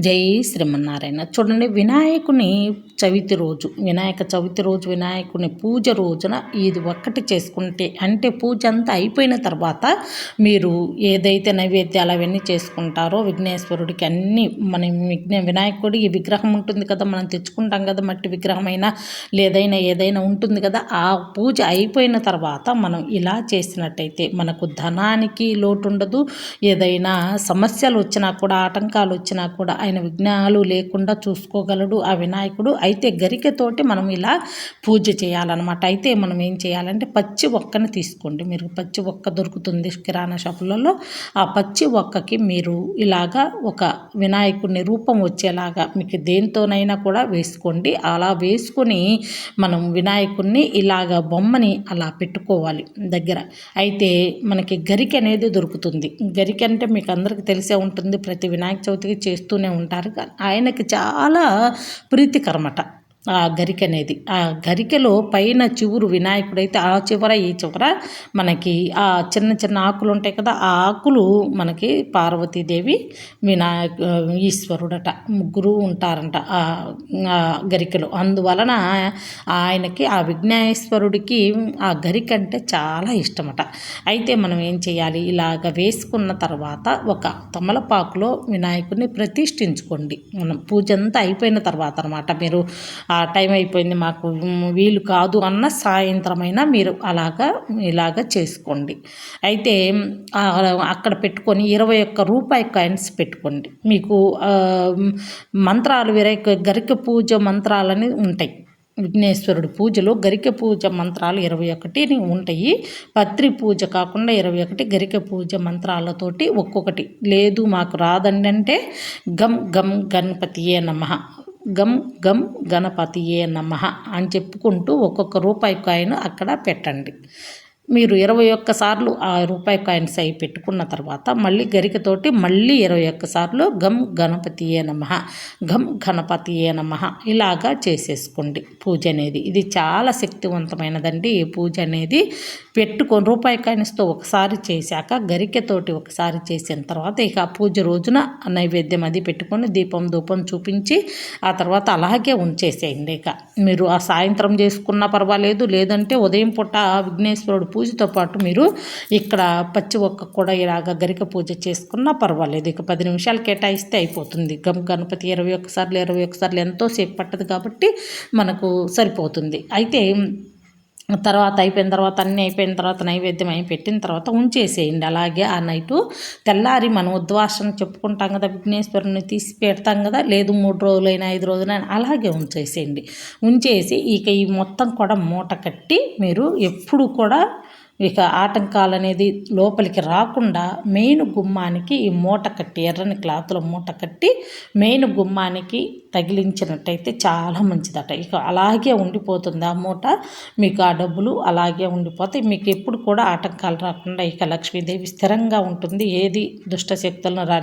జై శ్రీమన్నారాయణ. చూడండి వినాయకుని చవితి రోజు వినాయక చవితి రోజు వినాయకుని పూజ రోజున ఇది ఒక్కటి చేసుకుంటే అంటే పూజ అంతా అయిపోయిన తర్వాత మీరు ఏదైతే నైవేద్యాలు అవన్నీ చేసుకుంటారో విఘ్నేశ్వరుడికి అన్నీ మన విఘ్న వినాయకుడి ఈ విగ్రహం ఉంటుంది కదా మనం తెచ్చుకుంటాం కదా మట్టి విగ్రహమైనా లేదైనా ఏదైనా ఉంటుంది కదా ఆ పూజ అయిపోయిన తర్వాత మనం ఇలా చేసినట్టయితే మనకు ధనానికి లోటు ఉండదు ఏదైనా సమస్యలు వచ్చినా కూడా ఆటంకాలు వచ్చినా కూడా ఆయన విఘ్నాలు లేకుండా చూసుకోగలడు ఆ వినాయకుడు. అయితే గరికెతోటి మనం ఇలా పూజ చేయాలన్నమాట. అయితే మనం ఏం చేయాలంటే పచ్చి ఒక్కని తీసుకోండి. మీరు పచ్చి ఒక్క దొరుకుతుంది కిరాణా షాపులలో. ఆ పచ్చి ఒక్కకి మీరు ఇలాగా ఒక వినాయకుడిని రూపం వచ్చేలాగా మీకు దేనితోనైనా కూడా వేసుకోండి. అలా వేసుకొని మనం వినాయకుడిని ఇలాగ బొమ్మని అలా పెట్టుకోవాలి దగ్గర. అయితే మనకి గరిక అనేది దొరుకుతుంది. గరిక అంటే మీకు అందరికీ తెలిసే ఉంటుంది. ప్రతి వినాయక చవితికి చేస్తూనే ఉంటారు. ఆయనకి చాలా ప్రీతికరమట. ఆ గరిక అనేది. ఆ గరికలో పైన చివురు వినాయకుడైతే ఆ చివర ఈ చివర మనకి ఆ చిన్న చిన్న ఆకులు ఉంటాయి కదా ఆ ఆకులు మనకి పార్వతీదేవి వినాయక ఈశ్వరుడట ముగ్గురు ఉంటారంట ఆ గరికెలో. అందువలన ఆయనకి ఆ విఘ్నేశ్వరుడికి ఆ గరిక అంటే చాలా ఇష్టమట. అయితే మనం ఏం చేయాలి? ఇలాగ వేసుకున్న తర్వాత ఒక తమలపాకులో వినాయకుడిని ప్రతిష్ఠించుకోండి. మనం పూజ అంతా అయిపోయిన తర్వాత అనమాట మీరు ఆ టైం అయిపోయింది మాకు. వీలు కాదు అన్న సాయంత్రమైనా మీరు అలాగా ఇలాగ చేసుకోండి. అయితే అక్కడ పెట్టుకొని ఇరవై ఒక్క రూపాయి కాయిన్స్ పెట్టుకోండి. మీకు మంత్రాలు వేరే గరిక పూజ మంత్రాలని ఉంటాయి. విఘ్నేశ్వరుడు పూజలో గరిక పూజ మంత్రాలు ఇరవై ఒకటి ఉంటాయి. పత్రి పూజ కాకుండా ఇరవై ఒకటి గరిక పూజ మంత్రాలతోటి ఒక్కొక్కటి. లేదు మాకు రాదండి అంటే గం గం గణపతియే నమ. గం గం గణపతియే నమ అని చెప్పుకుంటూ ఒక్కొక్క రూపాయి కాయిన్ అక్కడ పెట్టండి. మీరు ఇరవై ఒక్కసార్లు ఆ రూపాయి కాయిన్స్ అవి పెట్టుకున్న తర్వాత మళ్ళీ గరికతోటి మళ్ళీ ఇరవై ఒక్కసార్లు గమ్ గణపతియే నమ గమ్ గణపతియే నమ ఇలాగా చేసేసుకోండి పూజ అనేది. ఇది చాలా శక్తివంతమైనదండి. ఈ పూజ అనేది పెట్టుకొని రూపాయి కాయిన్స్తో ఒకసారి చేశాక గరికెతోటి ఒకసారి చేసిన తర్వాత ఇక ఆ పూజ రోజున నైవేద్యం అది పెట్టుకొని దీపం ధూపం చూపించి ఆ తర్వాత అలాగే ఉంచేసేయండి ఇక. మీరు ఆ సాయంత్రం చేసుకున్నా పర్వాలేదు లేదంటే ఉదయం పూట విఘ్నేశ్వరుడు పూజతో పాటు మీరు ఇక్కడ పచ్చి ఒక్క కూడా ఇలాగ గరిక పూజ చేసుకున్నా పర్వాలేదు. ఇక పది నిమిషాలు కేటాయిస్తే అయిపోతుంది. గమ్ గణపతి ఇరవై ఒక్కసార్లు ఇరవై ఒక్కసార్లు ఎంతో సేపు పట్టదు కాబట్టి మనకు సరిపోతుంది. అయితే తర్వాత అయిపోయిన తర్వాత అన్నీ అయిపోయిన తర్వాత నైవేద్యం అయి పెట్టిన తర్వాత ఉంచేసేయండి. అలాగే ఆ నైటు తెల్లారి మనం ఉద్వాసన చెప్పుకుంటాం కదా విఘ్నేశ్వరుని తీసి పెడతాం కదా లేదు మూడు రోజులైనా ఐదు రోజులైనా అలాగే ఉంచేసేయండి. ఉంచేసి ఇక ఈ మొత్తం కూడా మూట కట్టి మీరు ఎప్పుడు కూడా ఇక ఆటంకాలు అనేది లోపలికి రాకుండా మెయిన్ గుమ్మానికి ఈ మూట కట్టి ఎర్రని క్లాత్లో మూట కట్టి మెయిన్ గుమ్మానికి తగిలించినట్టయితే చాలా మంచిదట. ఇక అలాగే ఉండిపోతుంది ఆ మూట. మీకు ఆ డబ్బులు అలాగే ఉండిపోతాయి. మీకు ఎప్పుడు కూడా ఆటంకాలు రాకుండా ఇక లక్ష్మీదేవి స్థిరంగా ఉంటుంది. ఏది దుష్టశక్తులను రాని